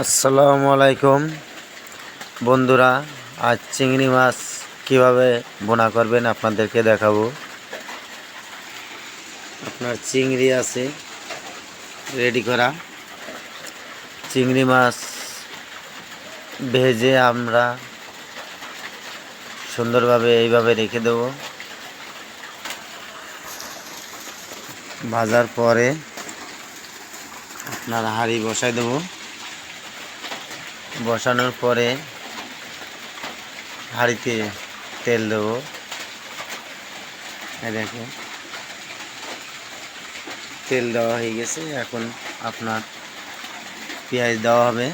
আসসালামু আলাইকুম। বন্ধুরা, আজ চিংড়ি মাছ কীভাবে বোনা করবেন আপনাদেরকে দেখাবো। আপনার চিংড়ি আছে, রেডি করা। চিংড়ি মাছ ভেজে আমরা সুন্দরভাবে এইভাবে রেখে দেব। ভাজার পরে আপনার হাঁড়ি বসাই দেবো। বসানোর পরে হাঁড়িতে তেল দেবো। দেখুন। তেল দেওয়া হয়ে গেছে। এখন আপনার পেঁয়াজ দেওয়া হবে।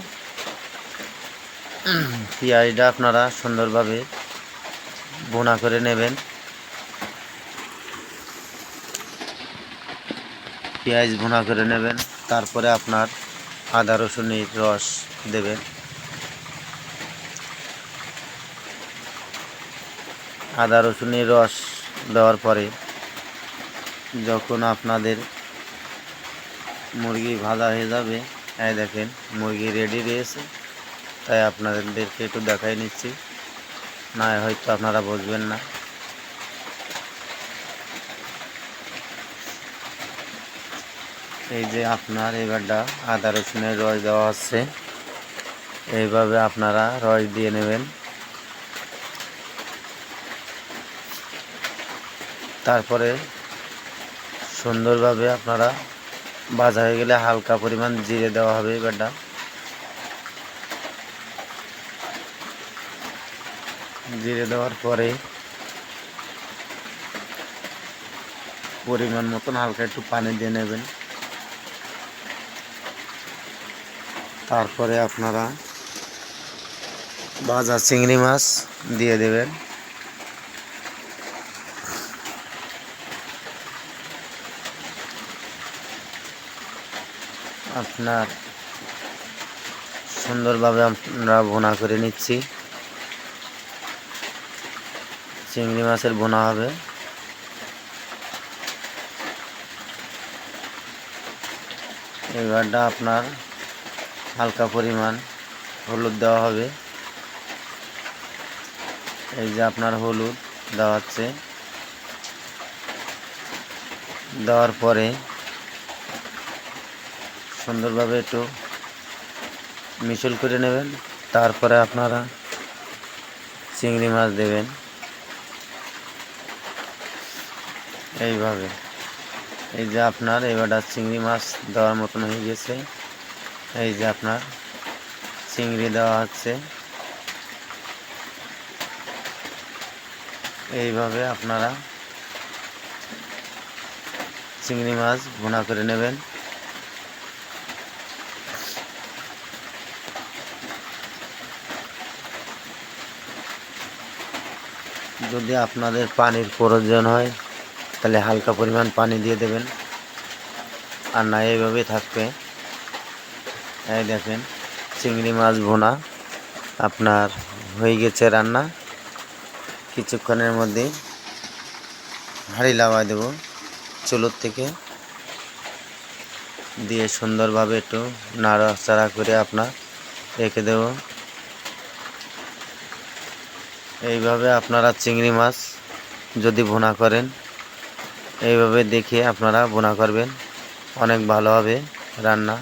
পেঁয়াজটা আপনারা সুন্দরভাবে বোনা করে নেবেন। পেঁয়াজ ভুনা করে নেবেন। তারপরে আপনার আদা রসুনের রস দেবেন। আদা রসুনের রস দেওয়ার পরে যখন আপনাদের মুরগি ভাজা হয়ে যাবে, এই দেখেন মুরগি রেডি রয়েছে, তাই আপনাদেরকে একটু দেখাই নিচ্ছি। না, হয়তো আপনারা বুঝবেন না। এই যে আপনার এবারটা আদা রসুনের রস দেওয়া হচ্ছে, এইভাবে আপনারা রস দিয়ে নেবেন। তারপরে সুন্দরভাবে আপনারা ভাজা হয়ে গেলে হালকা পরিমাণ জিরে দেওয়া হবে এবারটা জিরে দেওয়ার পরে পরিমাণ মতন হালকা একটু পানি দিয়ে নেবেন। তারপরে আপনারা ভাজা চিংড়ি মাছ দিয়ে দেবেন। আপনার সুন্দরভাবে আমরা বোনা করে নিচ্ছি। চিংড়ি মাছের বোনা হবে। এবারটা আপনার হালকা পরিমাণ হলুদ দেওয়া হবে। এই যে আপনার হলুদ দেওয়া হচ্ছে। দেওয়ার পরে সুন্দরভাবে একটু মিশল করে নেবেন। তারপরে আপনারা চিংড়ি মাছ দেবেন। এইভাবে। এই যে আপনার এবারটা চিংড়ি মাছ দেওয়ার মতন হয়ে গেছে। এই যে আপনার চিংড়ি দেওয়া হচ্ছে। এইভাবে আপনারা চিংড়ি মাছ ভুনা করে নেবেন। যদি আপনাদের পানির প্রয়োজন হয়, তাহলে হালকা পরিমাণ পানি দিয়ে দেবেন। আর না, এইভাবেই থাকবে। এই দেখেন, চিংড়ি মাছ ভোনা আপনার হয়ে গেছে রান্না। কিছুক্ষণের মধ্যে হাঁড়ি লাগাই দেব চুলোর থেকে। দিয়ে সুন্দরভাবে একটু নাড়াচাড়া করে আপনার রেখে দেব। এইভাবে আপনারা চিংড়ি মাছ যদি ভুনা করেন, এইভাবে দেখে আপনারা বোনা করবেন। অনেক ভালো হবে রান্না।